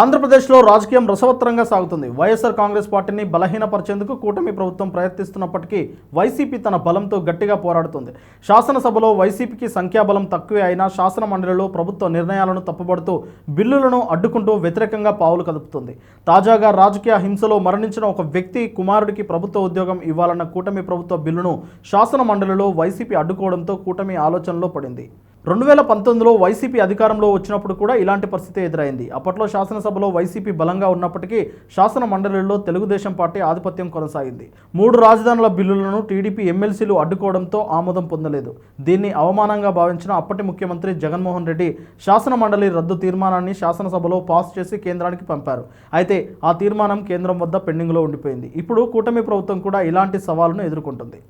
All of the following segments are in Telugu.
ఆంధ్రప్రదేశ్లో రాజకీయం రసవత్తరంగా సాగుతుంది. వైఎస్ఆర్ కాంగ్రెస్ పార్టీని బలహీనపరిచేందుకు కూటమి ప్రభుత్వం ప్రయత్నిస్తున్నప్పటికీ వైసీపీ తన బలంతో గట్టిగా పోరాడుతుంది. శాసనసభలో వైసీపీకి సంఖ్యాబలం తక్కువే అయినా శాసన మండలిలో ప్రభుత్వ నిర్ణయాలను తప్పుపడుతూ బిల్లులను అడ్డుకుంటూ వ్యతిరేకంగా పావులు కదుపుతుంది. తాజాగా రాజకీయ హింసలో మరణించిన ఒక వ్యక్తి కుమారుడికి ప్రభుత్వ ఉద్యోగం ఇవ్వాలన్న కూటమి ప్రభుత్వ బిల్లును శాసన మండలిలో వైసీపీ అడ్డుకోవడంతో కూటమి ఆలోచనలో పడింది. రెండు వేల పంతొమ్మిదిలో వైసీపీ అధికారంలో వచ్చినప్పుడు కూడా ఇలాంటి పరిస్థితి ఎదురైంది. అప్పట్లో శాసనసభలో వైసీపీ బలంగా ఉన్నప్పటికీ శాసన మండలిలో తెలుగుదేశం పార్టీ ఆధిపత్యం కొనసాగింది. మూడు రాజధానుల బిల్లులను టీడీపీ ఎమ్మెల్సీలు అడ్డుకోవడంతో ఆమోదం పొందలేదు. దీన్ని అవమానంగా భావించిన అప్పటి ముఖ్యమంత్రి జగన్మోహన్ రెడ్డి శాసన మండలి రద్దు తీర్మానాన్ని శాసనసభలో పాస్ చేసి కేంద్రానికి పంపారు. అయితే ఆ తీర్మానం కేంద్రం వద్ద పెండింగ్లో ఉండిపోయింది. ఇప్పుడు కూటమి ప్రభుత్వం కూడా ఇలాంటి సవాలును ఎదుర్కొంటుంది.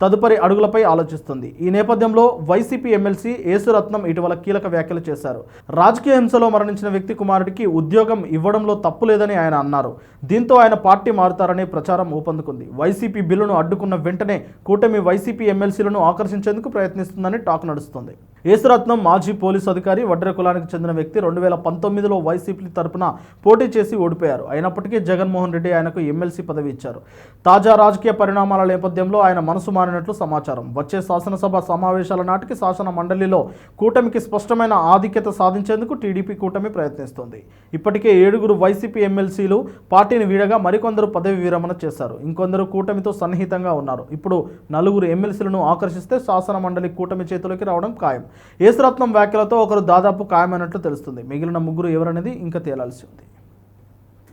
తదుపరి అడుగులపై ఆలోచిస్తుంది. ఈ నేపథ్యంలో వైసీపీ ఎమ్మెల్సీ ఏ యేసురత్నం ఇటీవల కీలక వ్యాఖ్యలు చేశారు. రాజకీయ హింసలో మరణించిన వ్యక్తి కుమారుడికి ఉద్యోగం ఇవ్వడంలో తప్పు లేదని ఆయన అన్నారు. దీంతో ఆయన పార్టీ మారుతారనే ప్రచారం ఊపందుకుంది. వైసీపీ బిల్లును అడ్డుకున్న వెంటనే కూటమి వైసీపీ ఎమ్మెల్సీలను ఆకర్షించేందుకు ప్రయత్నిస్తుందని టాక్ నడుస్తుంది. ఏసురత్నం మాజీ పోలీసు అధికారి వడ్ర కులానికి చెందిన వ్యక్తి రెండు వేల పంతొమ్మిదిలో వైసీపీ తరపున పోటీ చేసి ఓడిపోయారు. అయినప్పటికీ జగన్మోహన్ రెడ్డి ఆయనకు ఎమ్మెల్సీ పదవి ఇచ్చారు. తాజా రాజకీయ పరిణామాల నేపథ్యంలో ఆయన మనసు మారినట్లు సమాచారం. వచ్చే శాసనసభ సమావేశాల నాటికి శాసన మండలిలో కూటమికి స్పష్టమైన ఆధిక్యత సాధించేందుకు టీడీపీ కూటమి ప్రయత్నిస్తోంది. ఇప్పటికే ఏడుగురు వైసీపీ ఎమ్మెల్సీలు పార్టీని వీడగా మరికొందరు పదవి విరమణ చేశారు. ఇంకొందరు కూటమితో సన్నిహితంగా ఉన్నారు. ఇప్పుడు నలుగురు ఎమ్మెల్సీలను ఆకర్షిస్తే శాసన మండలి కూటమి చేతిలోకి రావడం ఖాయం. ఏసురత్నం వ్యాఖ్యలతో ఒకరు దాదాపు ఖాయమైనట్లు తెలుస్తుంది. మిగిలిన ముగ్గురు ఎవరనేది ఇంకా తేలాల్సి ఉంది.